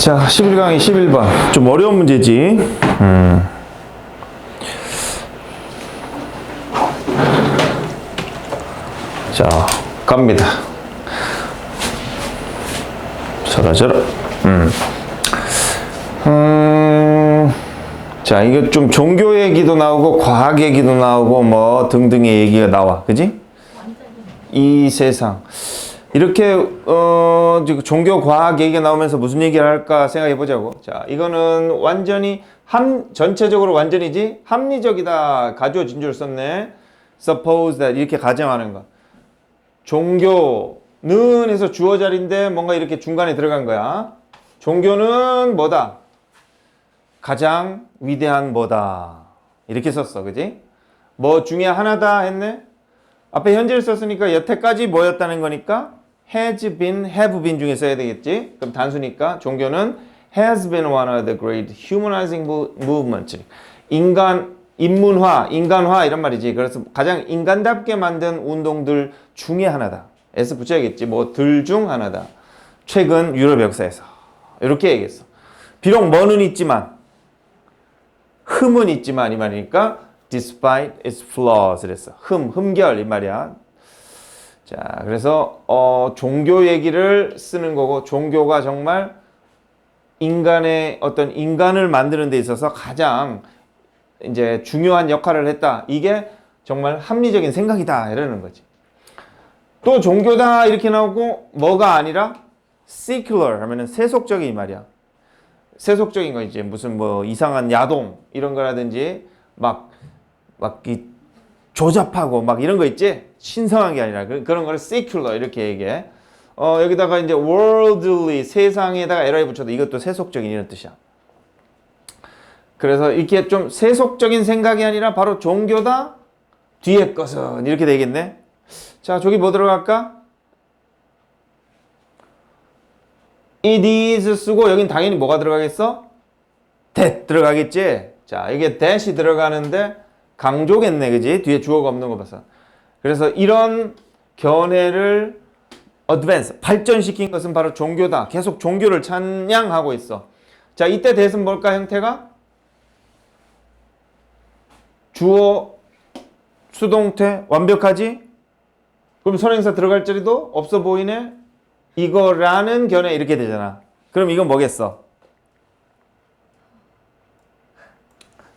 자, 11강의 11번. 좀 어려운 문제지. 음. 자, 갑니다. 저라저라. 음. 음. 자, 이거 좀 종교 얘기도 나오고, 과학 얘기도 나오고, 뭐 등등의 얘기가 나와. 그지? 이 세상. 이렇게 어 지금 종교 과학 얘기가 나오면서 무슨 얘기를 할까 생각해 보자고. 자, 이거는 완전히 함 전체적으로 완전히지 합리적이다 가져진 줄 썼네. Suppose that 이렇게 가정하는 거. 종교는 해서 주어 자리인데 뭔가 이렇게 중간에 들어간 거야. 종교는 뭐다? 가장 위대한 뭐다. 이렇게 썼어. 그지? 뭐 중에 하나다 했네? 앞에 현재를 썼으니까 여태까지 뭐였다는 거니까 has been, have been 중에 써야 되겠지? 그럼 단수니까 종교는 has been one of the great humanizing mo- movements. 인간, 인문화, 인간화 이런 말이지. 그래서 가장 인간답게 만든 운동들 중에 하나다. S 붙여야겠지. 뭐 들 중 하나다. 최근 유럽 역사에서. 이렇게 얘기했어. 비록 뭐는 있지만 흠은 있지만 이 말이니까 despite its flaws 그랬어. 흠, 흠결 이 말이야. 자, 그래서 어, 종교 얘기를 쓰는 거고 종교가 정말 인간의 어떤 인간을 만드는 데 있어서 가장 이제 중요한 역할을 했다. 이게 정말 합리적인 생각이다. 이러는 거지. 또 종교다 이렇게 나오고 뭐가 아니라 secular 하면은 세속적인 이 말이야. 세속적인 거 이제 무슨 뭐 이상한 야동 이런 거라든지 막 막이 조잡하고 막 이런 거 있지 신성한 게 아니라 그, 그런 거를 secular 이렇게 얘기해. 어 여기다가 이제 worldly 세상에다가 에러에 붙여도 이것도 세속적인 이런 뜻이야. 그래서 이렇게 좀 세속적인 생각이 아니라 바로 종교다 뒤에 것은 이렇게 되겠네. 자 저기 뭐 들어갈까? it is 쓰고 여긴 당연히 뭐가 들어가겠어? that 들어가겠지? 자, 이게 that이 들어가는데 강조겠네, 그지? 뒤에 주어가 없는 거 봐서. 그래서 이런 견해를 advance, 발전시킨 것은 바로 종교다. 계속 종교를 찬양하고 있어. 자, 이때 that은 뭘까, 형태가? 주어, 수동태, 완벽하지? 그럼 선행사 들어갈 자리도 없어 보이네? 이거라는 견해 이렇게 되잖아. 그럼 이건 뭐겠어?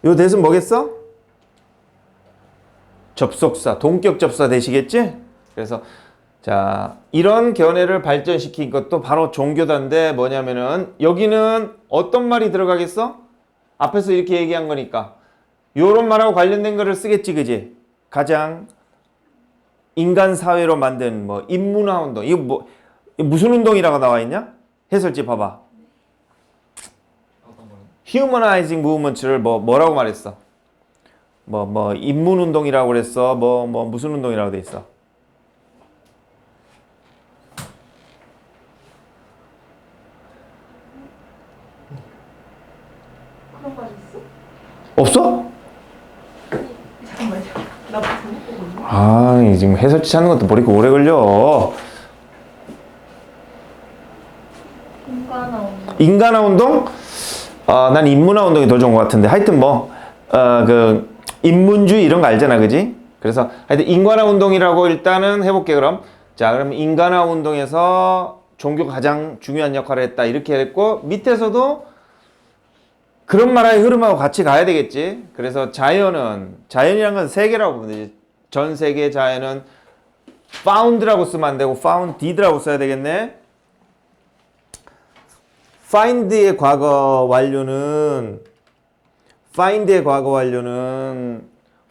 요 대신 뭐겠어? 접속사, 동격 접사 되시겠지? 그래서 자 이런 견해를 발전시킨 것도 바로 종교단데 뭐냐면은 여기는 어떤 말이 들어가겠어? 앞에서 이렇게 얘기한 거니까 요런 말하고 관련된 거를 쓰겠지, 그지? 가장 인간 사회로 만든 뭐 인문화 운동 이거 뭐 무슨 운동이라고 나와 있냐? 해설지 봐봐. Humanizing movements를 뭐 뭐라고 말했어? 뭐 뭐 인문 운동이라고 그랬어. 뭐 뭐 무슨 운동이라고 돼 있어? 그런 거 있어? 없어? 잠깐만요. 나 잘못 보고 있네. 아, 이 지금 해설지 찾는 것도 머리가 오래 걸려. 운동. 인간화 운동? 아, 난 인문화 운동이 더 좋은 것 같은데. 하여튼 뭐, 어, 그, 인문주의 이런 거 알잖아, 그지? 그래서 하여튼 인간화 운동이라고 일단은 해볼게, 그럼. 자, 그럼 인간화 운동에서 종교가 가장 중요한 역할을 했다. 이렇게 했고, 밑에서도 그런 말의 흐름하고 같이 가야 되겠지. 그래서 자연은, 자연이란 건 세계라고 보면 되지. 전 세계 자연은 found라고 쓰면 안 되고, founded라고 써야 되겠네. find의 과거 완료는 find의 과거 완료는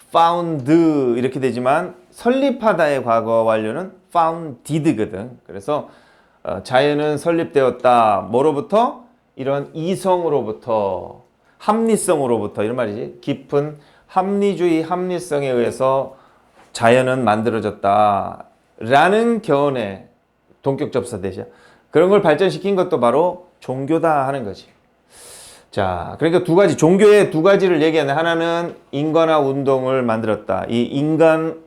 found 이렇게 되지만 설립하다의 과거 완료는 founded거든. 그래서 어, 자연은 설립되었다. 뭐로부터? 이런 이성으로부터 합리성으로부터 이런 말이지. 깊은 합리주의 합리성에 의해서 자연은 만들어졌다. 라는 견해 동격 접사 대신 그런 걸 발전시킨 것도 바로 종교다 하는 거지. 자, 그러니까 두 가지 종교의 두 가지를 얘기하는 하나는 인간화 운동을 만들었다. 이 인간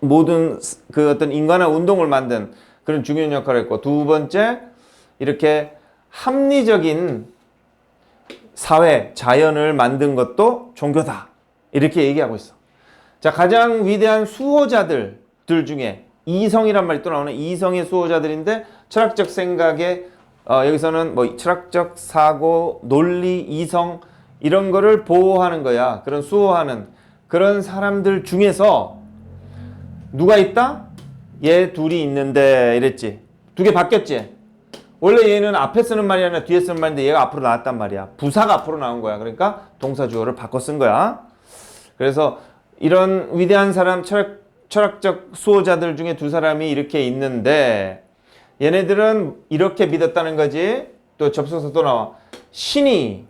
모든 그 어떤 인간화 운동을 만든 그런 중요한 역할을 했고 두 번째 이렇게 합리적인 사회, 자연을 만든 것도 종교다. 이렇게 얘기하고 있어. 자, 가장 위대한 수호자들 들 중에 이성이란 말이 또 나오네. 이성의 수호자들인데 철학적 생각에 어, 여기서는 뭐 철학적 사고, 논리, 이성 이런 거를 보호하는 거야. 그런 수호하는 그런 사람들 중에서 누가 있다? 얘 둘이 있는데 이랬지. 두 개 바뀌었지. 원래 얘는 앞에 쓰는 말이 아니라 뒤에 쓰는 말인데 얘가 앞으로 나왔단 말이야. 부사가 앞으로 나온 거야. 그러니까 동사 주어를 바꿔 쓴 거야. 그래서 이런 위대한 사람 철학, 철학적 수호자들 중에 두 사람이 이렇게 있는데 얘네들은 이렇게 믿었다는 거지. 또 접속사 또 나와. 신이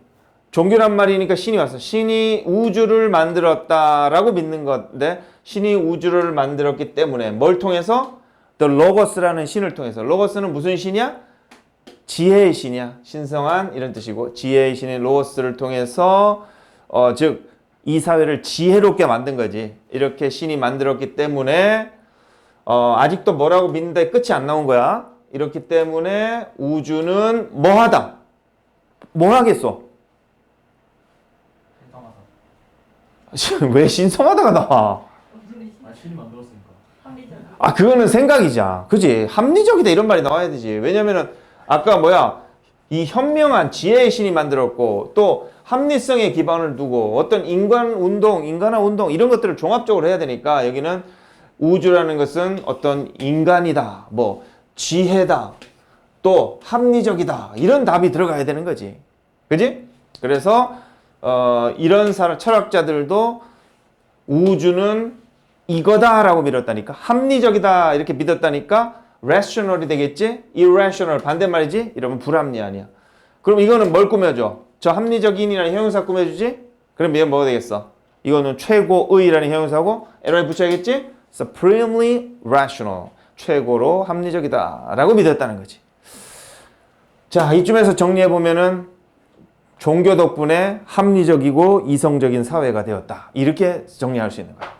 종교란 말이니까 신이 왔어. 신이 우주를 만들었다라고 믿는 건데 신이 우주를 만들었기 때문에 뭘 통해서? The Logos라는 신을 통해서. 로고스는 무슨 신이야? 지혜의 신이야. 신성한 이런 뜻이고 지혜의 신인 로고스를 통해서 어, 즉 이 사회를 지혜롭게 만든 거지. 이렇게 신이 만들었기 때문에 어, 아직도 뭐라고 믿는데 끝이 안 나온 거야. 이렇기 때문에 우주는 뭐하다. 뭐 하겠어? 신성하다. 왜 신성하다가 나와? 아 신이 만들었으니까. 합리적. 아 그거는 생각이자. 그지? 합리적이다 이런 말이 나와야 되지. 왜냐면은 아까 뭐야? 이 현명한 지혜의 신이 만들었고 또 합리성에 기반을 두고 어떤 인간 운동, 인간화 운동 이런 것들을 종합적으로 해야 되니까 여기는 우주라는 것은 어떤 인간이다, 뭐 지혜다, 또 합리적이다 이런 답이 들어가야 되는 거지, 그지? 그래서 어, 이런 사람 철학자들도 우주는 이거다라고 믿었다니까. 합리적이다 이렇게 믿었다니까 rational이 되겠지? irrational 반대말이지? 이러면 불합리 아니야. 그럼 이거는 뭘 꾸며줘? 저 합리적인이라는 형용사 꾸며주지? 그럼 얘 뭐가 되겠어? 이거는 최고의라는 형용사고 에러에 붙여야겠지? supremely rational 최고로 합리적이다 라고 믿었다는 거지 자 이쯤에서 정리해 보면은 종교 덕분에 합리적이고 이성적인 사회가 되었다 이렇게 정리할 수 있는 거야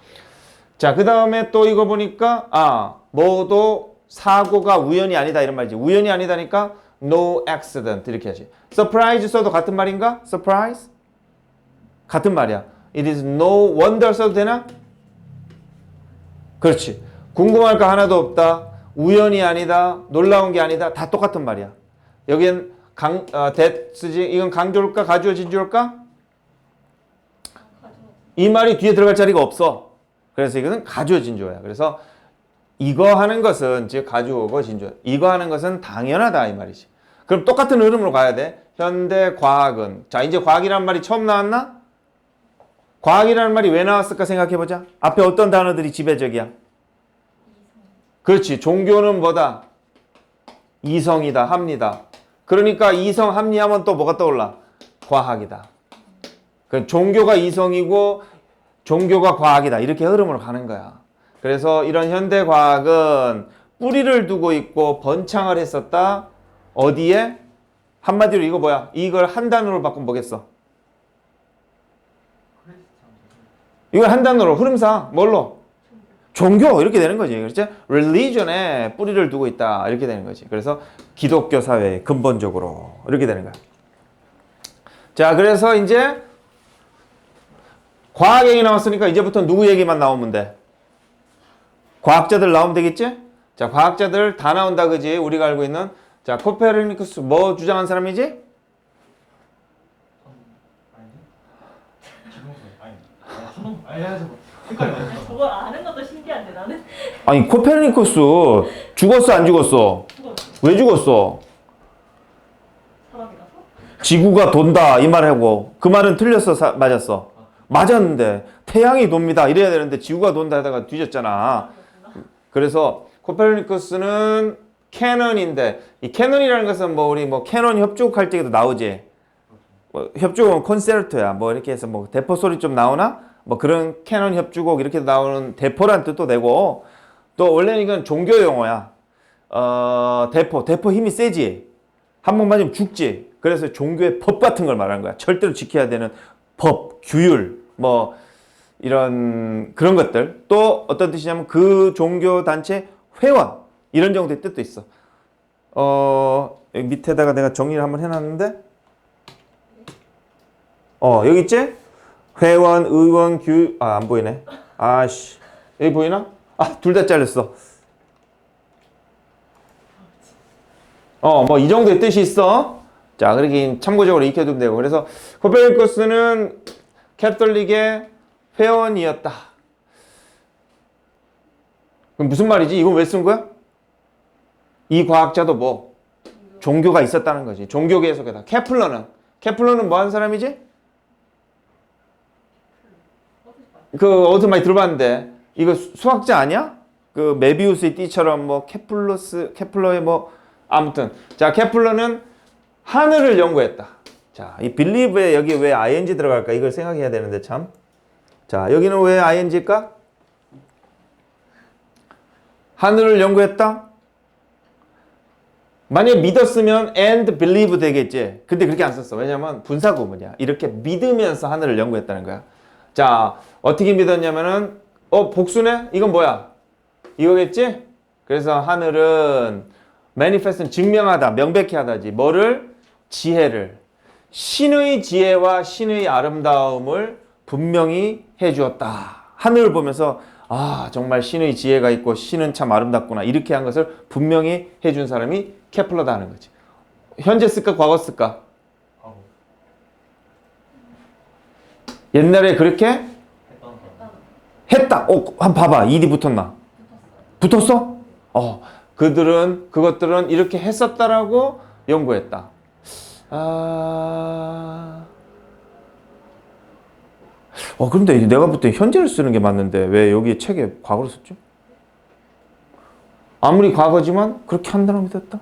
자, 그 다음에 또 이거 보니까, 아, 뭐도 사고가 우연이 아니다, 이런 말이지. 우연이 아니다니까, no accident, 이렇게 하지. surprise 써도 같은 말인가? surprise? 같은 말이야. it is no wonder 써도 되나? 그렇지. 궁금할 거 하나도 없다. 우연이 아니다. 놀라운 게 아니다. 다 똑같은 말이야. 여긴 강, 어, that 쓰지. 이건 강조일까? 가주어 진주일까? 이 말이 뒤에 들어갈 자리가 없어. 그래서 이거는 가주어 진주어야. 그래서 이거 하는 것은 즉 가주어고 진주어. 이거 하는 것은 당연하다 이 말이지. 그럼 똑같은 흐름으로 가야 돼. 현대 과학은 자 이제 과학이라는 말이 처음 나왔나? 과학이라는 말이 왜 나왔을까 생각해 보자. 앞에 어떤 단어들이 지배적이야? 그렇지. 종교는 뭐다? 이성이다, 합니다. 그러니까 이성, 합리하면 또 뭐가 떠올라? 과학이다. 그 종교가 이성이고 종교가 과학이다. 이렇게 흐름으로 가는 거야. 그래서 이런 현대 과학은 뿌리를 두고 있고 번창을 했었다. 어디에? 한마디로 이거 뭐야? 이걸 한 단어로 바꾸면 뭐겠어? 이걸 한 단어로 흐름상 뭘로? 종교 이렇게 되는 거지. 그렇지? religion에 뿌리를 두고 있다. 이렇게 되는 거지. 그래서 기독교 사회 근본적으로 이렇게 되는 거야. 자, 그래서 이제 과학 얘기 나왔으니까 이제부터 누구 얘기만 나오면 돼? 과학자들 나오면 되겠지? 자, 과학자들 다 나온다 그지? 우리가 알고 있는 자, 코페르니쿠스 뭐 주장한 사람이지? 저거 아는 것도 신기한데 나는? 아니, 코페르니쿠스 죽었어 안 죽었어? 그거 왜 죽었어? 사람이라서? 지구가 돈다 이 말하고. 그 말은 틀렸어 사- 맞았어. 맞았는데 태양이 돕니다 이래야 되는데 지구가 돈다 하다가 뒤졌잖아. 그래서 코페르니쿠스는 캐논인데 이 캐논이라는 것은 뭐 우리 뭐 캐논 협주할 때도 나오지. 뭐 협주곡은 콘세르토야. 뭐 이렇게 해서 뭐 대포 소리 좀 나오나 뭐 그런 캐논 협주곡 이렇게 나오는 대포란 뜻도 되고 또 원래는 이건 종교 용어야 어 대포 대포 힘이 세지 한 번 맞으면 죽지. 그래서 종교의 법 같은 걸 말하는 거야. 절대로 지켜야 되는 법, 규율, 뭐 이런 그런 것들. 또 어떤 뜻이냐면 그 종교 단체 회원 이런 정도의 뜻도 있어. 어 밑에다가 내가 정리를 한번 해놨는데 어 여기 있지? 회원, 의원, 규, 아 안 보이네. 아씨 여기 보이나? 아 둘 다 잘렸어. 어 뭐 이 정도의 뜻이 있어. 자 그렇게 참고적으로 익혀두면 되고 그래서 코페르니쿠스는 캐톨릭의 회원이었다. 그럼 무슨 말이지? 이건 왜 쓴 거야? 이 과학자도 뭐 종교가 있었다는 거지. 종교 계속에다. 케플러는 케플러는 뭐 한 사람이지? 그 어디서 많이 들어봤는데 이거 수- 수학자 아니야? 그 메비우스의 띠처럼 뭐 케플러스 케플러의 뭐 아무튼 자 케플러는 하늘을 연구했다. 자, 이 believe에 여기 왜 ing 들어갈까? 이걸 생각해야 되는데 참. 자, 여기는 왜 ing일까? 하늘을 연구했다. 만약에 믿었으면 and believe 되겠지. 근데 그렇게 안 썼어. 왜냐면 분사 구문이야. 이렇게 믿으면서 하늘을 연구했다는 거야. 자, 어떻게 믿었냐면은 어, 복수네? 이건 뭐야? 이거겠지? 그래서 하늘은 manifest는 증명하다, 명백히 하다지. 뭐를? 지혜를. 신의 지혜와 신의 아름다움을 분명히 해 주었다. 하늘을 보면서 아, 정말 신의 지혜가 있고 신은 참 아름답구나. 이렇게 한 것을 분명히 해준 사람이 케플러다 하는 거지. 현재 쓸까 과거 쓸까? 하고 옛날에 그렇게. 했다. 어, 한번 봐봐. 이디 붙었나? 붙었어? 어, 그들은 그것들은 이렇게 했었다라고 연구했다. 아, 어 근데 내가 볼 때 현재를 쓰는 게 맞는데 왜 여기 책에 과거를 썼죠? 아무리 과거지만 그렇게 한다고 믿었다.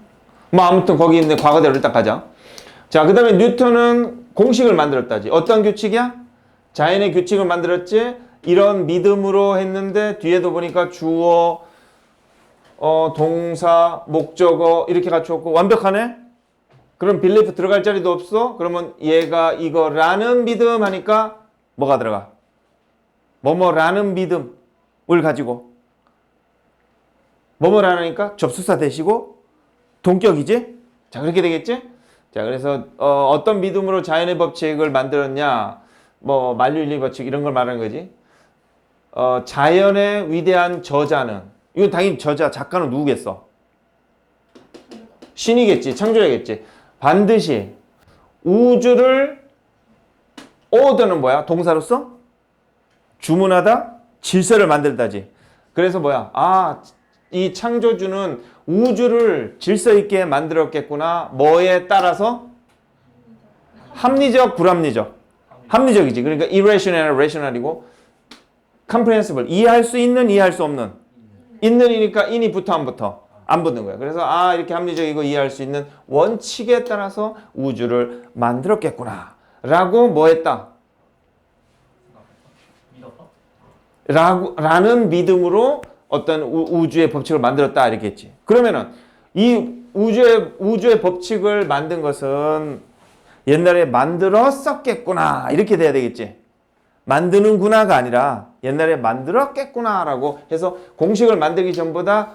뭐 아무튼 거기 있는 과거대로 일단 가자. 자, 그 다음에 뉴턴은 공식을 만들었다지. 어떤 규칙이야? 자연의 규칙을 만들었지. 이런 믿음으로 했는데 뒤에도 보니까 주어, 어, 동사, 목적어 이렇게 갖추었고 완벽하네. 그럼 빌리프 들어갈 자리도 없어. 그러면 얘가 이거라는 믿음 하니까 뭐가 들어가? 뭐뭐라는 믿음을 가지고 뭐뭐라니까 접수사 되시고 동격이지? 자 그렇게 되겠지? 자 그래서 어, 어떤 믿음으로 자연의 법칙을 만들었냐? 뭐 만류인리 법칙 이런 걸 말하는 거지. 어, 자연의 위대한 저자는 이건 당연히 저자 작가는 누구겠어? 신이겠지 창조자겠지. 반드시 우주를 order는 뭐야? 동사로서 주문하다 질서를 만들다지. 그래서 뭐야? 아, 이 창조주는 우주를 질서 있게 만들었겠구나. 뭐에 따라서 합리적, 불합리적. 합리적이지. 그러니까 irrational, rational이고 comprehensible. 이해할 수 있는, 이해할 수 없는. 있는이니까 인이 붙어 안 붙어? 안 붙는 거야. 그래서 아 이렇게 합리적이고 이해할 수 있는 원칙에 따라서 우주를 만들었겠구나. 라고 뭐 했다? 라고, 라는 믿음으로 어떤 우, 주의 법칙을 만들었다 이렇게 했지. 그러면은 이 우주의 우주의 법칙을 만든 것은 옛날에 만들었었겠구나 이렇게 돼야 되겠지. 만드는구나가 아니라 옛날에 만들었겠구나라고 해서 공식을 만들기 전보다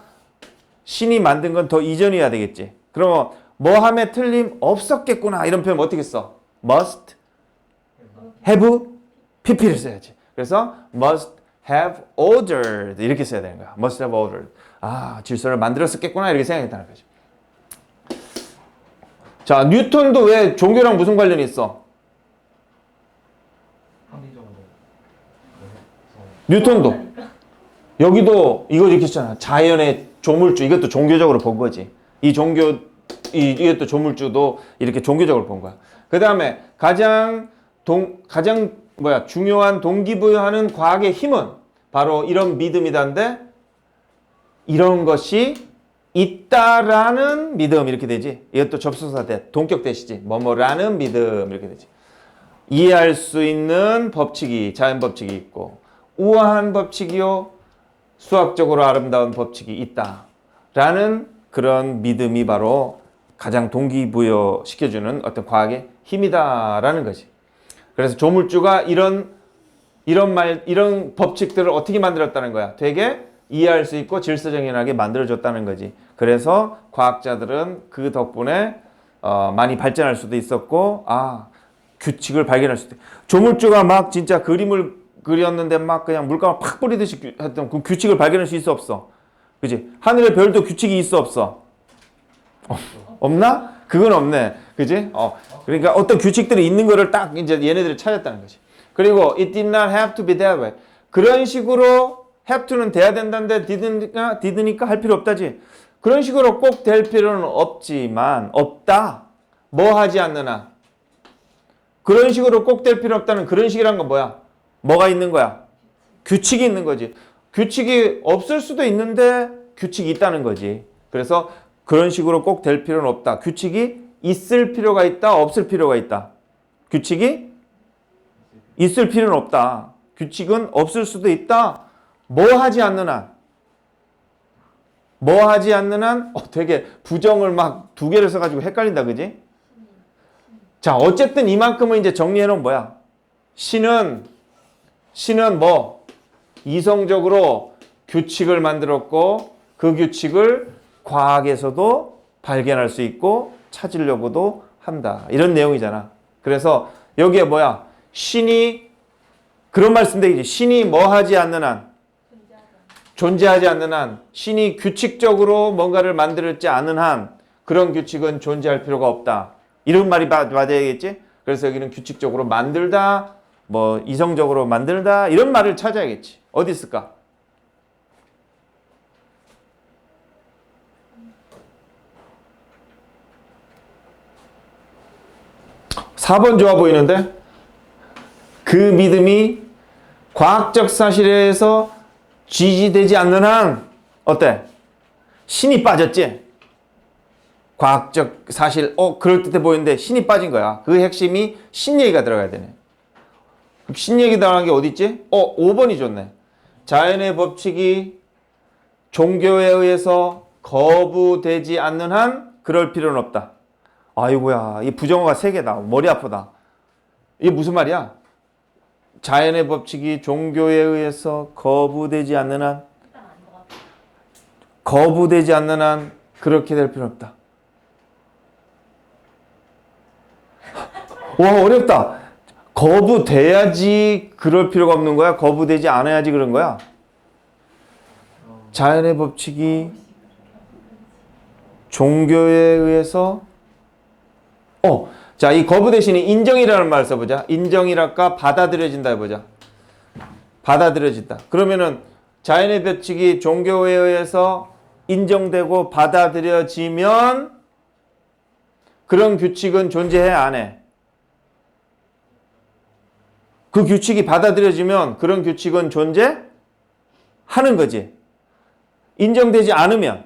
신이 만든 건 더 이전이어야 되겠지. 그러면 뭐 함에 틀림 없었겠구나 이런 표현 어떻게 써? must have pp를 써야지. 그래서 must have ordered 이렇게 써야 되는 거야. must have ordered. 아 질서를 만들었었겠구나 이렇게 생각했다는 거지. 자 뉴턴도 왜 종교랑 무슨 관련이 있어? 뉴턴도 여기도 이거 이렇게 했잖아. 자연의 조물주 이것도 종교적으로 본 거지. 이 종교 이 이것도 조물주도 이렇게 종교적으로 본 거야. 그 다음에 가장 동 가장 뭐야 중요한 동기부여하는 과학의 힘은 바로 이런 믿음이다인데 이런 것이 있다라는 믿음 이렇게 되지. 이것도 접수사 대 동격 대시지. 뭐뭐라는 믿음 이렇게 되지. 이해할 수 있는 법칙이 자연 법칙이 있고 우아한 법칙이요 수학적으로 아름다운 법칙이 있다라는 그런 믿음이 바로 가장 동기부여 시켜주는 어떤 과학의 힘이다라는 거지. 그래서 조물주가 이런 이런 말 이런 법칙들을 어떻게 만들었다는 거야. 되게 이해할 수 있고 질서정연하게 만들어줬다는 거지. 그래서 과학자들은 그 덕분에 어, 많이 발전할 수도 있었고 아 규칙을 발견할 수 있다. 조물주가 막 진짜 그림을 그렸는데 막 그냥 물감을 팍 뿌리듯이 규- 했던 그 규칙을 발견할 수 있어 없어? 그지? 하늘의 별도 규칙이 있어 없어? 어, 없나? 그건 없네. 그지? 어. 그러니까 어떤 규칙들이 있는 거를 딱 이제 얘네들이 찾았다는 거지. 그리고 it did not have to be that way. 그런 식으로 have to는 돼야 된다는데 did니까 did니까 할 필요 없다지. 그런 식으로 꼭 될 필요는 없지만 없다. 뭐 하지 한. 그런 식으로 꼭 될 필요 없다는 그런 식이란 건 뭐야? 뭐가 있는 거야? 규칙이 있는 거지. 규칙이 없을 수도 있는데 규칙이 있다는 거지. 그래서 그런 식으로 꼭 될 필요는 없다. 규칙이 있을 필요가 있다, 없을 필요가 있다. 규칙이 있을 필요는 없다. 규칙은 없을 수도 있다. 뭐 하지 않는 한. 뭐 하지 않는 한, 어, 되게 부정을 막 두 개를 써가지고 헷갈린다, 그지? 자, 어쨌든 이만큼은 이제 정리해놓은 뭐야? 신은, 신은 뭐? 이성적으로 규칙을 만들었고, 그 규칙을 과학에서도 발견할 수 있고, 찾으려고도 한다. 이런 내용이잖아. 그래서 여기에 뭐야? 신이, 그런 말씀 되겠지. 신이 뭐 하지 않는 한, 존재하지 않는 한, 신이 규칙적으로 뭔가를 만들지 않은 한, 그런 규칙은 존재할 필요가 없다. 이런 말이 맞- 맞아야겠지? 그래서 여기는 규칙적으로 만들다, 뭐 이성적으로 만들다 이런 말을 찾아야겠지. 어디 있을까? 사번 좋아 보이는데? 그 믿음이 과학적 사실에서 지지되지 않는 한 어때? 신이 빠졌지? 과학적 사실 어 그럴듯해 보이는데 신이 빠진 거야. 그 핵심이 신 얘기가 들어가야 되네. 신 얘기 들어간 게 어디 있지? 어 5번이 좋네. 자연의 법칙이 종교에 의해서 거부되지 않는 한 그럴 필요는 없다. 아이고야, 이 부정어가 세 개다. 머리 아프다. 이게 무슨 말이야? 자연의 법칙이 종교에 의해서 거부되지 않는 한. 거부되지 않는 한 그렇게 될 필요 없다. 와 어렵다. 거부돼야지 그럴 필요가 없는 거야. 거부되지 않아야지 그런 거야. 자연의 법칙이 종교에 의해서 어, 자, 이 거부 대신에 인정이라는 말을 써보자. 인정이랄까 받아들여진다 해보자. 받아들여진다. 그러면은 자연의 법칙이 종교에 의해서 인정되고 받아들여지면 그런 규칙은 존재해 안 해? 그 규칙이 받아들여지면 그런 규칙은 존재하는 거지. 인정되지 않으면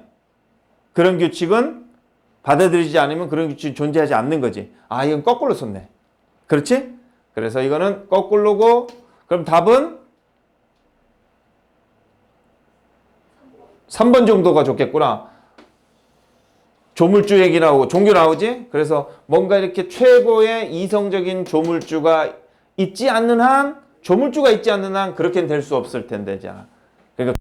그런 규칙은 받아들이지 않으면 그런 규칙이 존재하지 않는 거지. 아, 이건 거꾸로 썼네. 그렇지? 그래서 이거는 거꾸로고 그럼 답은 3번 정도가 좋겠구나. 조물주 얘기 나오고 종교 나오지? 그래서 뭔가 이렇게 최고의 이성적인 조물주가 있지 않는 한 조물주가 있지 않는 한 그렇게는 될 수 없을 텐데 자. 그러니까